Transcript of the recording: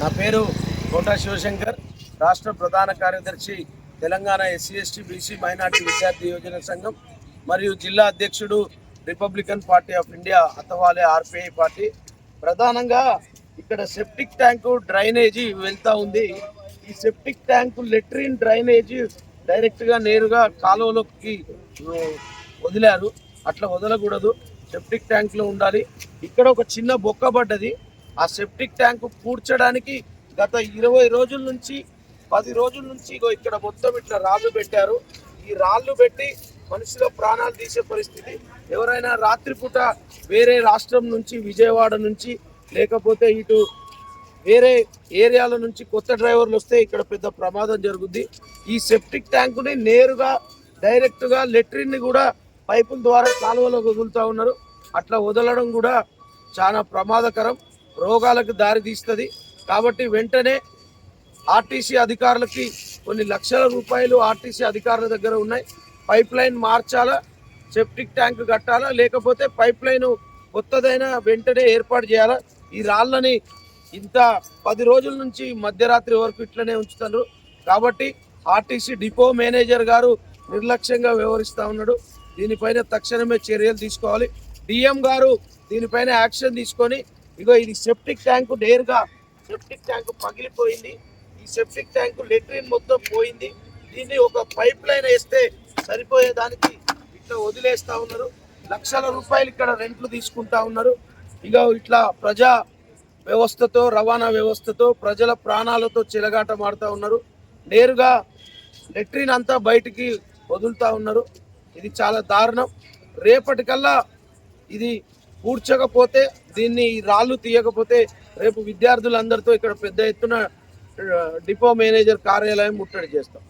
నా పేరు కోటా శివశంకర్ రాష్ట్ర ప్రధాన కార్యదర్శి Telangana SC ST BC minority విద్యార్థి యోజన సంఘం మరియు జిల్లా అధ్యక్షుడు Republican Party of India Athawale RPI party. ప్రధానంగా ఇక్కడ సెప్టిక్ ట్యాంకు డ్రైనేజీ వెళ్తూ ఉంది. ఈ సెప్టిక్ ట్యాంకు లెట్రిన్ డ్రైనేజీ డైరెక్ట్గా నేరుగా కాలువలోకి వదిలారు. అట్లా వదలకూడదు. సెప్టిక్ ట్యాంక్లో ఉండాలి. ఇక్కడ ఒక చిన్న బొక్క పడ్డది. ఆ సెప్టిక్ ట్యాంకు పూడ్చడానికి గత ఇరవై రోజుల నుంచి పది రోజుల నుంచి ఇగో ఇక్కడ మొత్తం ఇట్లా రాళ్ళు పెట్టారు. ఈ రాళ్ళు పెట్టి మనుషుల ప్రాణాలు తీసే పరిస్థితి. ఎవరైనా రాత్రిపూట వేరే రాష్ట్రం నుంచి విజయవాడ నుంచి లేకపోతే ఇటు వేరే ఏరియాల నుంచి కొత్త డ్రైవర్లు వస్తే ఇక్కడ పెద్ద ప్రమాదం జరుగుద్ది. ఈ సెప్టిక్ ట్యాంకుని నేరుగా డైరెక్ట్గా లెట్రిన్ని కూడా పైపుల ద్వారా కాలువలో వదులుతూ ఉన్నారు. అట్లా వదలడం కూడా చాలా ప్రమాదకరం. రోగాలకు దారి తీస్తుంది. కాబట్టి వెంటనే ఆర్టీసీ అధికారులకి కొన్ని లక్షల రూపాయలు ఆర్టీసీ అధికారుల దగ్గర ఉన్నాయి. పైప్ లైన్ మార్చాలా? సెప్టిక్ ట్యాంక్ కట్టాలా? లేకపోతే పైప్ లైన్ కొత్తదైనా వెంటనే ఏర్పాటు చేయాలా? ఈ రాళ్ళని ఇంత పది రోజుల నుంచి మధ్యరాత్రి వరకు ఇట్లనే ఉంచుతున్నారు. కాబట్టి ఆర్టీసీ డిపో మేనేజర్ గారు నిర్లక్ష్యంగా వ్యవహరిస్తూ ఉన్నాడు. దీనిపైన తక్షణమే చర్యలు తీసుకోవాలి. డిఎం గారు దీనిపైన యాక్షన్ తీసుకొని ఇగో ఇది సెప్టిక్ ట్యాంకు నేరుగా సెప్టిక్ ట్యాంకు పగిలిపోయింది. ఈ సెప్టిక్ ట్యాంకు లెట్రిన్ మొత్తం పోయింది. దీన్ని ఒక పైప్ లైన్ వేస్తే సరిపోయేదానికి ఇట్లా వదిలేస్తూ ఉన్నారు. లక్షల రూపాయలు ఇక్కడ రెంట్లు తీసుకుంటా ఉన్నారు. ఇక ఇట్లా ప్రజా వ్యవస్థతో రవాణా వ్యవస్థతో ప్రజల ప్రాణాలతో చిలగాట మాడుతూ ఉన్నారు. నేరుగా లెట్రిన్ అంతా బయటికి వదులుతూ ఉన్నారు. ఇది చాలా దారుణం. రేపటికల్లా ఇది పూడ్చకపోతే దీన్ని రాళ్ళు తీయకపోతే రేపు విద్యార్థులందరితో ఇక్కడ పెద్ద ఎత్తున డిపో మేనేజర్ కార్యాలయం ముట్టడి చేస్తాం.